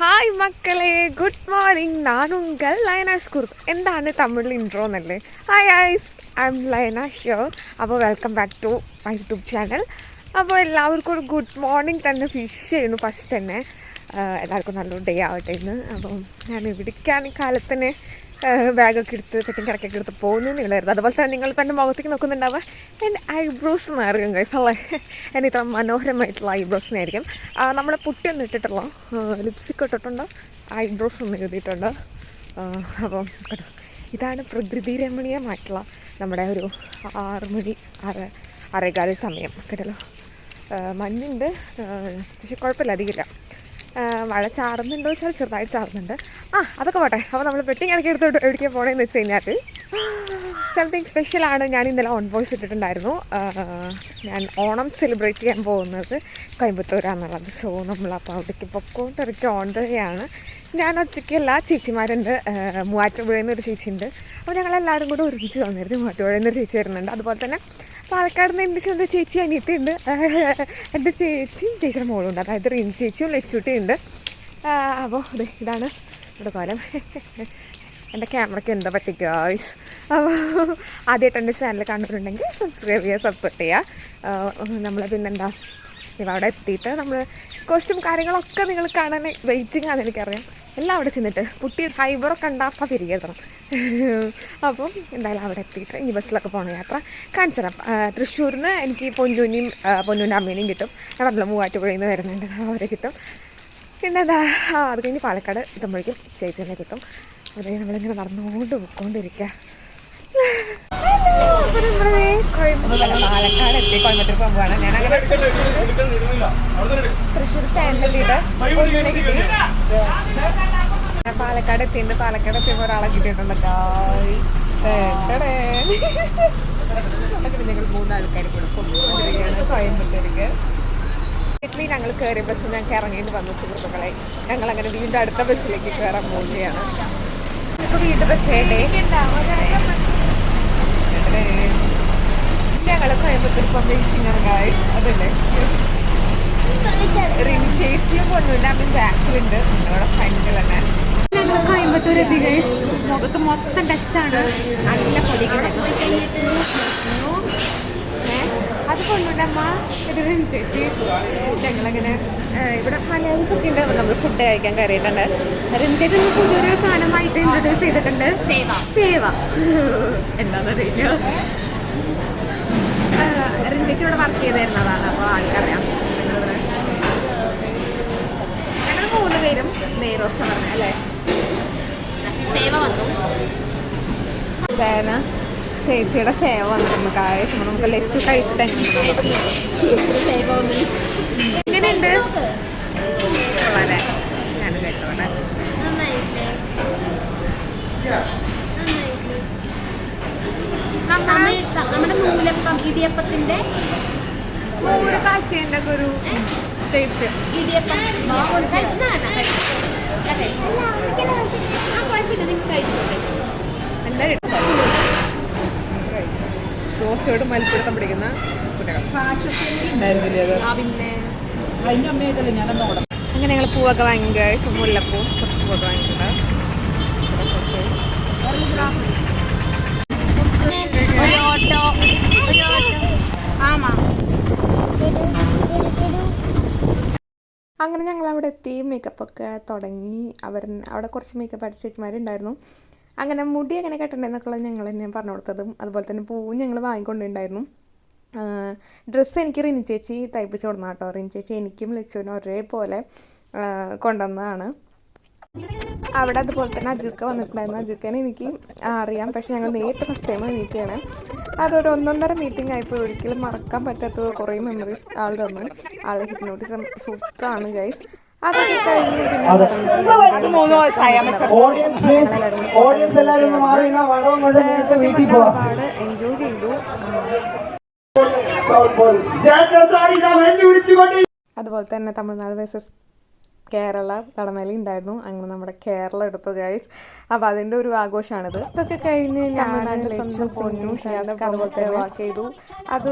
Hi മക്കളെ. Good morning ഞാൻ ഉങ്കൽ ലൈന കുറുപ്പ്. എന്താണ് തമിഴിൽ ഇൻട്രോ എന്നല്ലേ? Hi ice I M Layana here അപ്പോൾ welcome back to my YouTube channel അപ്പോൾ എല്ലാവർക്കും ഒരു ഗുഡ് മോർണിംഗ് തന്നെ ഫിഷ് ചെയ്യുന്നു. ഫസ്റ്റ് തന്നെ എല്ലാവർക്കും നല്ലൊരു ഡേ ആവട്ടെ എന്ന് അപ്പം ഞാൻ ഇവിടേക്കാണ് കാലത്തന്നെ ബാഗൊക്കെ എടുത്ത് സെക്കൻഡ് കിടക്കൊക്കെ എടുത്ത് പോകുന്നു. നിങ്ങളായിരുന്നു. അതുപോലെ തന്നെ നിങ്ങൾ തന്നെ മുഖത്തേക്ക് നോക്കുന്നുണ്ടാവുക. എന്റെ ഐബ്രോസ് മാറുകയും കൈസ് അല്ലേ എന്റെ ഇത്ര മനോഹരമായിട്ടുള്ള ഐബ്രോസിനായിരിക്കും നമ്മൾ പുട്ടിയൊന്നും ഇട്ടിട്ടുള്ള ലിപ്സ്റ്റിക് ഇട്ടിട്ടുണ്ട്? ഐബ്രോസ് ഒന്നും എഴുതിയിട്ടുണ്ട്? അപ്പം ഇതാണ് പ്രകൃതി രമണീയമായിട്ടുള്ള നമ്മുടെ ഒരു ആറ് മണി ആറ് ആറേകാല സമയം. കേട്ടല്ലോ മഞ്ഞുണ്ട്. പക്ഷെ കുഴപ്പമില്ല അധികമില്ല. മഴ ചാറുന്നുണ്ടോ വെച്ചാൽ ചെറുതായിട്ട് ചാറുന്നുണ്ട്. ആ അതൊക്കെ പോട്ടെ. അപ്പോൾ നമ്മൾ പെട്ടിങ് ഇടയ്ക്ക് എടുത്തോട്ട് എവിടേക്കാണ് പോകണമെന്ന് വെച്ച് കഴിഞ്ഞാൽ സംതിങ് സ്പെഷ്യലാണ് ഞാൻ ഇന്നലെ ഓൺ വോയിസ് ഇട്ടിട്ടുണ്ടായിരുന്നു. ഞാൻ ഓണം സെലിബ്രേറ്റ് ചെയ്യാൻ പോകുന്നത് കോയമ്പത്തൂരാണെന്നുള്ളത് സോ നമ്മൾ അപ്പോൾ അവിടേക്ക് പൊക്കോണ്ടിറക്കി ഓൺ ദയാണ് ഞാൻ ഒറ്റയ്ക്കല്ല ചേച്ചിമാരുണ്ട്. മൂവാറ്റപ്പുഴയിൽ നിന്നൊരു ചേച്ചിയുണ്ട്. അപ്പോൾ ഞങ്ങളെല്ലാവരും കൂടെ ഒരുമിച്ച് വന്നിരുന്നു. മൂവാറ്റുപുഴയിൽ നിന്നൊരു ചേച്ചി വരുന്നുണ്ട്. അതുപോലെ തന്നെ പാലക്കാട് നിന്ന് എന്റെ സ്വന്തം ചേച്ചി അനിയത്തിയുണ്ട്. എന്റെ ചേച്ചിയും ചേച്ചിയുടെ മോളുണ്ട്. അതായത് റിൻ ചേച്ചിയും ലച്ചുട്ടിയുണ്ട് അപ്പോൾ അതെ ഇതാണ് ഇവിടെ കോലം. എന്റെ ക്യാമറയ്ക്ക് എന്താ പറ്റിക്കുക ഗായ്സ് അപ്പോൾ ആദ്യമായിട്ട് എന്റെ ചാനൽ കണ്ടിട്ടുണ്ടെങ്കിൽ സബ്സ്ക്രൈബ് ചെയ്യുക സപ്പോർട്ട് ചെയ്യുക. നമ്മൾ പിന്നെന്താ ഇവ അവിടെ എത്തിയിട്ട് നമ്മൾ കോസ്റ്റ്യൂം കാര്യങ്ങളൊക്കെ നിങ്ങൾ കാണാൻ വെയിറ്റിംഗ് ആണെന്ന് എനിക്കറിയാം. എല്ലാം അവിടെ ചെന്നിട്ട് പുട്ടി ഫൈബറൊക്കെ കണ്ടാൽ തിരികെ എത്തണം അപ്പം എന്തായാലും അവിടെ എത്തിയിട്ട് ഇനി ബസ്സിലൊക്കെ പോകണ യാത്ര കാണിച്ചു തരാം തൃശ്ശൂരിൽ നിന്ന് എനിക്ക് പൊന്നൂനിയും പൊന്നൂന്റെ അമ്മേനെയും കിട്ടും ഞാൻ പറഞ്ഞല്ലോ മൂവാറ്റുപുഴയിൽ നിന്ന് വരുന്നുണ്ട് അവരെ കിട്ടും പിന്നെ എന്താ അത് കഴിഞ്ഞ് പാലക്കാട് എത്തുമ്പോഴേക്കും ചേച്ചീനെ കിട്ടും അതേ നമ്മളിങ്ങനെ നടന്നുകൊണ്ട് പോയിക്കൊണ്ടിരിക്കുക പാലക്കാട് എത്തി കോയമ്പത്തൂർ പോകുവാണ് ഞാൻ അങ്ങനെ തൃശ്ശൂർ സ്റ്റാൻഡിലെത്തിയിട്ട് പൊന്നൂനെ കിട്ടി പാലക്കാട് എത്തിയിട്ടുണ്ട് പാലക്കാട് എത്തിയപ്പോൾ ഒരാളെ കിട്ടിയിട്ടുണ്ട്. ഗായ് അങ്ങനെ ഞങ്ങൾ മൂന്നാൾക്കാർ കൂടെ കോയമ്പത്തൂർക്ക് ഞങ്ങൾ കയറിയ ബസ് ഞങ്ങൾക്ക് ഇറങ്ങിയിട്ട് വന്നു സുഹൃത്തുക്കളെ. ഞങ്ങൾ അങ്ങനെ വീണ്ടും അടുത്ത ബസ്സിലേക്ക് കയറാൻ പോവുകയാണ്. ഇപ്പോൾ വീണ്ടും ബസ് ഞങ്ങൾ കോയമ്പത്തൂർ ഇപ്പം വെയിറ്റിംഗ് ആണ് ഗായ് അതല്ലേ? റിനി ചേച്ചിയും പൊന്നുണ്ട് അമ്മ ബാക്കിലുണ്ട് ഞങ്ങളുടെ ഫ്രണ്ടിൽ തന്നെ ഞങ്ങൾ കോയമ്പത്തൂർ എത്തി ഗൈസ് മുഖത്ത് മൊത്തം ടെസ്റ്റാണ് നല്ല പൊടിക്കുണ്ടായിരുന്നു അത് കൊണ്ടുണ്ട് അമ്മ. ഇത് ചേച്ചി ഞങ്ങളങ്ങനെ ഇവിടെ മലയാളീസ് ഒക്കെ ഉണ്ട്. നമ്മൾ ഫുഡ് കഴിക്കാൻ കയറിയിട്ടുണ്ട്. റിനി ചേച്ചി ഇന്ന് പുതിയൊരു സാധനമായിട്ട് ഇൻട്രൊഡ്യൂസ് ചെയ്തിട്ടുണ്ട്. സേവ. സേവ. എന്താണെന്നറിയില്ല റിനി ചേച്ചി ഇവിടെ വർക്ക് ചെയ്തിരുന്നതാണ് അപ്പോൾ ആൾക്കറിയാം. ഞങ്ങളിവിടെ ഞങ്ങൾ മൂന്ന് പേരും നെയ്റോസ് പറഞ്ഞ അല്ലേ സേവ വന്നു തേന ചേച്ചിയുടെ സേവ വന്നിട്ടുണ്ട് കാര്യം നമുക്ക് ലച്ച് കഴിച്ചിട്ട് എങ്ങനെയുണ്ട്? ഞാനും കഴിച്ചോട്ടെ നമ്മുടെ നൂലപ്പം ഇടിയപ്പത്തിന്റെ കാഴ്ചയുടെ ഒരു ടേസ്റ്റ് ഇടിയപ്പം. കഴിച്ചു? എല്ലാവരും ദോശയോട് മൽപ്പിടുത്തം പിടിക്കുന്ന കുട്ടികൾ. അങ്ങനെ ഞങ്ങൾ പൂവൊക്കെ വാങ്ങിക്കുക മുല്ലപ്പൂ കുറച്ച് പൂവൊക്കെ വാങ്ങിയിട്ടുണ്ട് ഓട്ടോ ആമാ. അങ്ങനെ ഞങ്ങൾ അവിടെ എത്തി മേക്കപ്പ് ഒക്കെ തുടങ്ങി. അവർ അവിടെ കുറച്ച് മേക്കപ്പ് ആർട്ടിസ്റ്റ് ചേച്ചിമാരുണ്ടായിരുന്നു. അങ്ങനെ മുടി എങ്ങനെ കെട്ടണ്ടെന്നൊക്കെയുള്ള ഞങ്ങൾ തന്നെ പറഞ്ഞു കൊടുത്തതും അതുപോലെ തന്നെ പൂവും ഞങ്ങൾ വാങ്ങിക്കൊണ്ടുണ്ടായിരുന്നു ഡ്രസ്സ് എനിക്ക് റിനി ചേച്ചി തയ്പ്പിച്ച് കൊടുന്ന കേട്ടോ. റിനി ചേച്ചി എനിക്കും ലച്ചുവിനും ഒരേപോലെ കൊണ്ടുവന്നതാണ്. അവിടെ അതുപോലെ തന്നെ അജുക്ക വന്നിട്ടുണ്ടായിരുന്നു. അജുക്കനെ എനിക്ക് അറിയാം. പക്ഷെ ഞങ്ങൾ നേരിട്ട് ഫസ്റ്റ് ടൈം മീറ്റ് ചെയ്യണം. അതൊരു ഒന്നൊന്നര മീറ്റിംഗ് ആയപ്പോൾ ഒരിക്കലും മറക്കാൻ പറ്റാത്ത കുറേ മെമ്മറീസ് ആൾ തന്നു. ആൾ ഹിപ്നോട്ടിസം സൂപ്പറാണ് ഗൈസ് അതൊക്കെ കഴിഞ്ഞ് പിന്നെ ഒരുപാട് എൻജോയ് ചെയ്തു. അതുപോലെ തന്നെ തമിഴ്നാട് വേഴ്സസ് കേരള കടമേലി ഉണ്ടായിരുന്നു. അങ്ങനെ നമ്മുടെ കേരള എടുത്തു ഗൈസ് അപ്പൊ അതിന്റെ ഒരു ആഘോഷമാണിത് ഇതൊക്കെ കഴിഞ്ഞ് ഞാൻ അതുപോലെ വാക്ക് ചെയ്തു. അത്